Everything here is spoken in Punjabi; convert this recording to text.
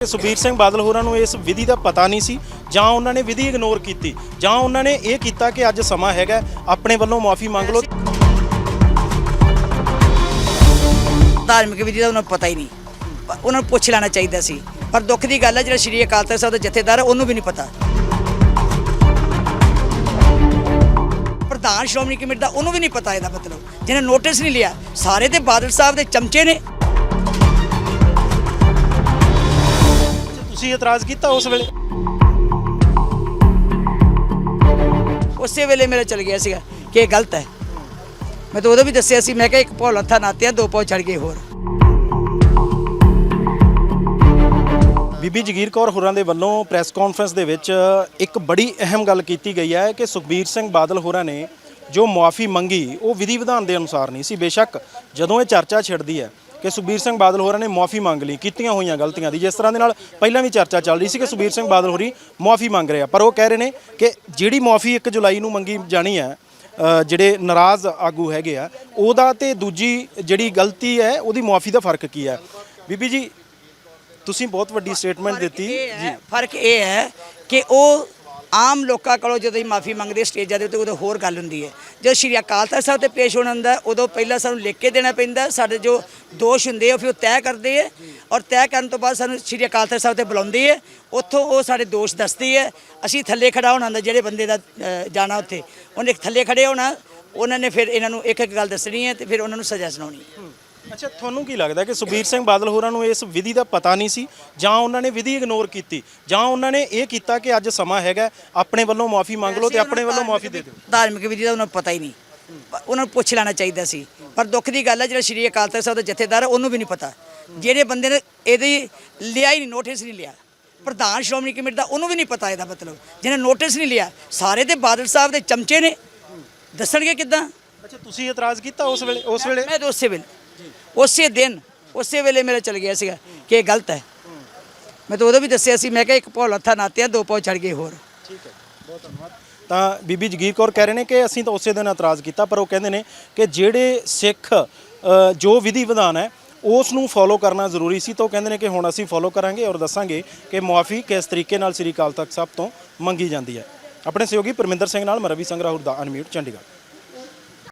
ਸੁਖਬੀਰ ਸਿੰਘ ਬਾਦਲ ਹੋਰਾਂ ਨੂੰ ਇਸ ਵਿਧੀ ਦਾ ਪਤਾ ਨਹੀਂ ਸੀ, ਜਾਂ ਉਹਨਾਂ ਨੇ ਵਿਧੀ ਇਗਨੋਰ ਕੀਤੀ, ਜਾਂ ਉਹਨਾਂ ਨੇ ਇਹ ਕੀਤਾ ਕਿ ਅੱਜ ਸਮਾਂ ਹੈਗਾ, ਆਪਣੇ ਵੱਲੋਂ ਮਾਫੀ ਮੰਗ ਲਓ। ਧਾਰਮਿਕ ਵਿਧੀ ਦਾ ਉਹਨਾਂ ਨੂੰ ਪਤਾ ਹੀ ਨਹੀਂ। ਉਹਨਾਂ ਨੂੰ ਪੁੱਛ ਲੈਣਾ ਚਾਹੀਦਾ ਸੀ। ਪਰ ਦੁੱਖ ਦੀ ਗੱਲ ਹੈ, ਜਿਹੜਾ ਸ਼੍ਰੀ ਅਕਾਲ ਤਖਤ ਸਾਹਿਬ ਦਾ ਜਥੇਦਾਰ ਹੈ ਉਹਨੂੰ ਵੀ ਨਹੀਂ ਪਤਾ। ਪ੍ਰਧਾਨ ਸ਼੍ਰੋਮਣੀ ਕਮੇਟੀ ਦਾ ਉਹਨੂੰ ਵੀ ਨਹੀਂ ਪਤਾ ਇਹਦਾ ਮਤਲਬ। ਜਿਹਨੇ ਨੋਟਿਸ ਨਹੀਂ ਲਿਆ, ਸਾਰੇ ਤੇ ਬਾਦਲ ਸਾਹਿਬ ਦੇ ਚਮਚੇ ਨੇ। ਤੁਸੀਂ ਇਤਰਾਜ਼ ਕੀਤਾ ਉਸ ਵੇਲੇ? ਉਸੇ ਵੇਲੇ ਮੇਰਾ ਚਲ ਗਿਆ ਸੀਗਾ ਕਿ ਇਹ ਗਲਤ ਹੈ। ਮੈਂ ਤਾਂ ਉਦੋਂ ਵੀ ਦੱਸਿਆ ਸੀ ਮੈਂ ਕਿਹਾ ਇੱਕ ਭੌਲ ਹੱਥਾਂ ਨਾਤਿਆਂ ਦੋ ਪੌ ਚੜ ਗਏ ਹੋਰ। ਬੀਬੀ ਜਗੀਰ ਕੌਰ ਹੋਰਾਂ ਦੇ ਵੱਲੋਂ ਪ੍ਰੈਸ ਕਾਨਫਰੰਸ ਦੇ ਵਿੱਚ ਇੱਕ ਬੜੀ ਅਹਿਮ ਗੱਲ ਕੀਤੀ ਗਈ ਹੈ ਕਿ ਸੁਖਬੀਰ ਸਿੰਘ ਬਾਦਲ ਹੋਰਾਂ ਨੇ ਜੋ ਮੁਆਫੀ ਮੰਗੀ ਉਹ ਵਿਧੀ ਵਿਧਾਨ ਦੇ ਅਨੁਸਾਰ ਨਹੀਂ ਸੀ। ਬੇਸ਼ੱਕ ਜਦੋਂ ਇਹ ਚਰਚਾ ਛਿੜਦੀ ਹੈ ਕਿ ਸੁਖਬੀਰ ਸਿੰਘ ਬਾਦਲ ਹੋਰਾਂ ਨੇ ਮੁਆਫੀ ਮੰਗ ਲਈ ਕੀਤੀਆਂ ਹੋਈਆਂ ਗਲਤੀਆਂ ਦੀ। ਜਿਸ ਤਰ੍ਹਾਂ ਦੇ ਨਾਲ ਪਹਿਲਾਂ ਵੀ ਚਰਚਾ ਚੱਲ ਰਹੀ ਸੀ ਕਿ ਸੁਖਬੀਰ ਸਿੰਘ ਬਾਦਲ ਹੋਰੀ ਮੁਆਫੀ ਮੰਗ ਰਹੇ ਆ ਪਰ ਉਹ ਕਹਿ ਰਹੇ ਨੇ ਕਿ ਜਿਹੜੀ ਮੁਆਫੀ 1 ਜੁਲਾਈ ਨੂੰ ਮੰਗੀ ਜਾਣੀ ਹੈ ਜਿਹੜੇ ਨਾਰਾਜ਼ ਆਗੂ ਹੈਗੇ ਆ ਉਹਦਾ ਤੇ ਦੂਜੀ ਜਿਹੜੀ ਗਲਤੀ ਹੈ ਉਹਦੀ ਮੁਆਫੀ ਦਾ ਫ਼ਰਕ ਕੀ ਹੈ? ਬੀਬੀ ਜੀ ਤੁਸੀਂ ਬਹੁਤ ਵੱਡੀ ਸਟੇਟਮੈਂਟ ਦਿੱਤੀ। ਹੈ ਫ਼ਰਕ ਇਹ ਹੈ ਕਿ ਉਹ ਆਮ ਲੋਕਾਂ ਕੋਲੋਂ ਜਦੋਂ ਹੀ ਮਾਫੀ ਮੰਗਦੇ ਸਟੇਜਾਂ ਦੇ ਉੱਤੇ ਉਦੋਂ ਹੋਰ ਗੱਲ ਹੁੰਦੀ ਹੈ। ਜਦੋਂ ਸ਼੍ਰੀ ਅਕਾਲ ਤਖਤ ਸਾਹਿਬ ਤੇ ਪੇਸ਼ ਹੋਣਾ ਹੁੰਦਾ ਉਦੋਂ ਪਹਿਲਾਂ ਸਾਨੂੰ ਲਿਖ ਕੇ ਦੇਣਾ ਪੈਂਦਾ ਸਾਡੇ ਜੋ ਦੋਸ਼ ਹੁੰਦੇ ਆ, ਉਹ ਫਿਰ ਉਹ ਤੈਅ ਕਰਦੇ ਹੈ ਔਰ ਤੈਅ ਕਰਨ ਤੋਂ ਬਾਅਦ ਸਾਨੂੰ ਸ਼੍ਰੀ ਅਕਾਲ ਤਖਤ ਸਾਹਿਬ ਤੇ ਬੁਲਾਉਂਦੇ ਹੈ ਉੱਥੋਂ ਉਹ ਸਾਡੇ ਦੋਸ਼ ਦੱਸਦੀ ਹੈ ਅਸੀਂ ਥੱਲੇ ਖੜਾ ਹੋਣਾ ਹੁੰਦਾ ਜਿਹੜੇ ਬੰਦੇ ਦਾ ਜਾਣਾ ਉੱਥੇ। ਉਹਨੇ ਥੱਲੇ ਖੜੇ ਹੋਣਾ, ਉਹਨਾਂ ਨੇ ਫਿਰ ਇਹਨਾਂ ਨੂੰ ਇੱਕ ਇੱਕ ਗੱਲ ਦੱਸਣੀ ਹੈ ਤੇ ਫਿਰ ਉਹਨਾਂ ਨੂੰ ਸਜ਼ਾ ਸੁਣਾਉਣੀ ਹੈ। ਅੱਛਾ ਤੁਹਾਨੂੰ ਕੀ ਲੱਗਦਾ ਕਿ ਸੁਖਬੀਰ ਸਿੰਘ ਬਾਦਲ ਹੋਰਾਂ ਨੂੰ ਇਸ ਵਿਧੀ ਦਾ ਪਤਾ ਨਹੀਂ ਸੀ? ਜਾਂ ਉਹਨਾਂ ਨੇ ਵਿਧੀ ਇਗਨੋਰ ਕੀਤੀ? ਜਾਂ ਉਹਨਾਂ ਨੇ ਇਹ ਕੀਤਾ ਕਿ ਅੱਜ ਸਮਾਂ ਹੈਗਾ ਆਪਣੇ ਵੱਲੋਂ ਮਾਫੀ ਮੰਗ ਲਓ ਤੇ ਆਪਣੇ ਵੱਲੋਂ ਮਾਫੀ ਦੇ ਦਿਓ? ਧਾਰਮਿਕ ਵਿਧੀ ਦਾ ਉਹਨਾਂ ਨੂੰ ਪਤਾ ਹੀ ਨਹੀਂ। ਉਹਨਾਂ ਨੂੰ ਪੁੱਛ ਲੈਣਾ ਚਾਹੀਦਾ ਸੀ। ਪਰ ਦੁੱਖ ਦੀ ਗੱਲ ਹੈ ਜਿਹੜਾ ਸ਼੍ਰੀ ਅਕਾਲ ਤਖਤ ਸਾਹਿਬ ਦਾ ਜਥੇਦਾਰ ਹੈ ਉਹਨੂੰ ਵੀ ਨਹੀਂ ਪਤਾ। ਜਿਹੜੇ ਬੰਦੇ ਨੇ ਇਹਦੀ ਲਿਆ ਹੀ ਨਹੀਂ ਨੋਟਿਸ ਨਹੀਂ ਲਿਆ। ਪ੍ਰਧਾਨ ਸ਼੍ਰੋਮਣੀ ਕਮੇਟੀ ਦਾ ਉਹਨੂੰ ਵੀ ਨਹੀਂ ਪਤਾ ਇਹਦਾ ਮਤਲਬ। ਜਿਹਨੇ ਨੋਟਿਸ ਨਹੀਂ ਲਿਆ ਸਾਰੇ ਤੇ ਬਾਦਲ ਸਾਹਿਬ ਦੇ ਚਮਚੇ ਨੇ। ਦੱਸਣਗੇ ਕਿੱਦਾਂ? ਅੱਛਾ ਤੁਸੀਂ ਇਤਰਾਜ਼ ਕੀਤਾ ਉਸ ਵੇਲੇ ਉਸ ਵੇਲੇ? ਮੈਂ ਤਾਂ ਉਸੇ ਵੇਲੇ ਉਸੇ ਦਿਨ, ਉਸੇ ਵੇਲੇ ਮੇਰਾ ਚਲ ਗਿਆ ਸੀਗਾ ਕਿ ਇਹ ਗਲਤ ਹੈ। ਮੈਂ ਤਾਂ ਉਦੋਂ ਵੀ ਦੱਸਿਆ ਸੀ, ਮੈਂ ਕਿਹਾ ਇੱਕ ਭੌਲ ਹੱਥਾਂ ਨਾਤਿਆਂ ਦੋ ਪੌ ਚੜ ਗਏ ਹੋਰ। ਠੀਕ ਹੈ, ਬਹੁਤ ਧੰਨਵਾਦ। ਤਾਂ ਬੀਬੀ ਜਗੀਰ ਕੌਰ ਕਹਿ ਰਹੇ ਨੇ ਕਿ ਅਸੀਂ ਤਾਂ ਉਸੇ ਦਿਨ ਇਤਰਾਜ਼ ਕੀਤਾ, ਪਰ ਉਹ ਕਹਿੰਦੇ ਨੇ ਕਿ ਜਿਹੜੇ ਸਿੱਖ ਜੋ ਵਿਧੀ ਵਿਧਾਨ ਹੈ ਉਸ ਨੂੰ ਫੋਲੋ ਕਰਨਾ ਜ਼ਰੂਰੀ ਸੀ, ਤਾਂ ਉਹ ਕਹਿੰਦੇ ਨੇ ਕਿ ਹੁਣ ਅਸੀਂ ਫੋਲੋ ਕਰਾਂਗੇ ਔਰ ਦੱਸਾਂਗੇ ਕਿ ਮੁਆਫੀ ਕਿਸ ਤਰੀਕੇ ਨਾਲ ਸ੍ਰੀ ਅਕਾਲ ਤਖਤ ਸਾਹਿਬ ਤੋਂ ਮੰਗੀ ਜਾਂਦੀ ਹੈ। ਆਪਣੇ ਸਹਿਯੋਗੀ ਪਰਮਿੰਦਰ ਸਿੰਘ ਨਾਲ ਮੈਂ ਰਵੀ ਸੰਗਰਾਹੁਰ ਦਾ ਅਨਮਿਊਟ ਚੰਡੀਗੜ੍ਹ।